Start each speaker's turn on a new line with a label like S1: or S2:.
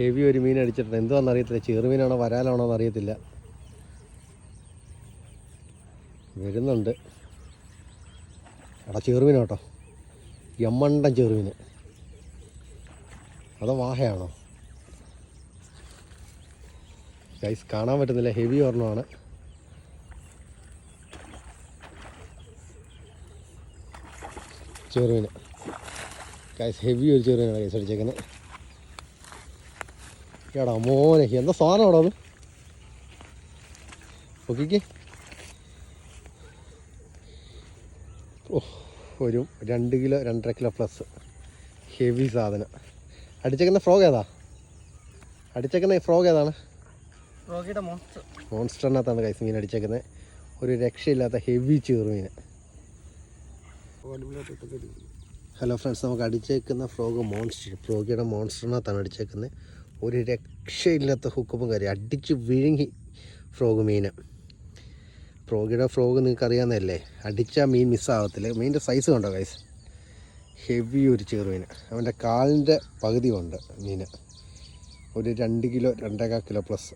S1: Heavy ഒരു മീൻ അടിച്ചിട്ടുണ്ട്. എന്തുവാണെന്ന് അറിയത്തില്ല. ചെറുമീനാണോ വരാലാണോ എന്ന് അറിയത്തില്ല. വരുന്നുണ്ട്. എടാ കേട്ടോ. എമ്മണ്ടൻ ചെറുമീൻ അതോ വാഹയാണോ? ഗൈസ് കാണാൻ പറ്റുന്നില്ല. ഹെവി ഒരെണ്ണമാണ്. ചെറുമീൻ ഗൈസ് ഹെവി ഒരു ചെറുമീനാണ് ഗൈസ് അടിച്ചേക്കുന്നത്. എടാ മോനെ എന്താ സാധനം അവിടെ അത് നോക്കിക്കേ. ഓ ഒരു രണ്ട് കിലോ രണ്ടര കിലോ പ്ലസ് ഹെവി സാധനം. അടിച്ചേക്കുന്ന ഫ്രോഗ് ഏതാ? അടിച്ചേക്കുന്ന ഫ്രോഗ് ഏതാണ്? മോൺസ്റ്ററിനകത്താണ് കൈസ് മീൻ അടിച്ചേക്കുന്നത്. ഒരു രക്ഷയില്ലാത്ത ഹെവി ചെറുമീൻ ഹലോ ഫ്രണ്ട്സ് നമുക്ക് അടിച്ചേക്കുന്ന ഫ്രോഗ് മോൺസ്റ്റർ ഫ്രോഗിയുടെ മോൺസ്റ്ററിനകത്താണ് അടിച്ചേക്കുന്നത്. ഒരു രക്ഷയില്ലാത്ത ഹുക്കപ്പും കാര്യം. അടിച്ച് വിഴുങ്ങി ഫ്രോഗ് മീന് ഫ്രോഗിയുടെ ഫ്രോഗ് നിങ്ങൾക്ക് അറിയാമെന്നല്ലേ അടിച്ചാൽ മീൻ മിസ്സാവത്തില്ല മീനിന്റെ സൈസ് കണ്ടോ ഗൈസ് ഹെവി ഒരു ചെറുമീൻ അവന്റെ കാലിന്റെ പകുതി ഉണ്ട് മീൻ ഒരു രണ്ട് കിലോ രണ്ടേകാൽ കിലോ പ്ലസ്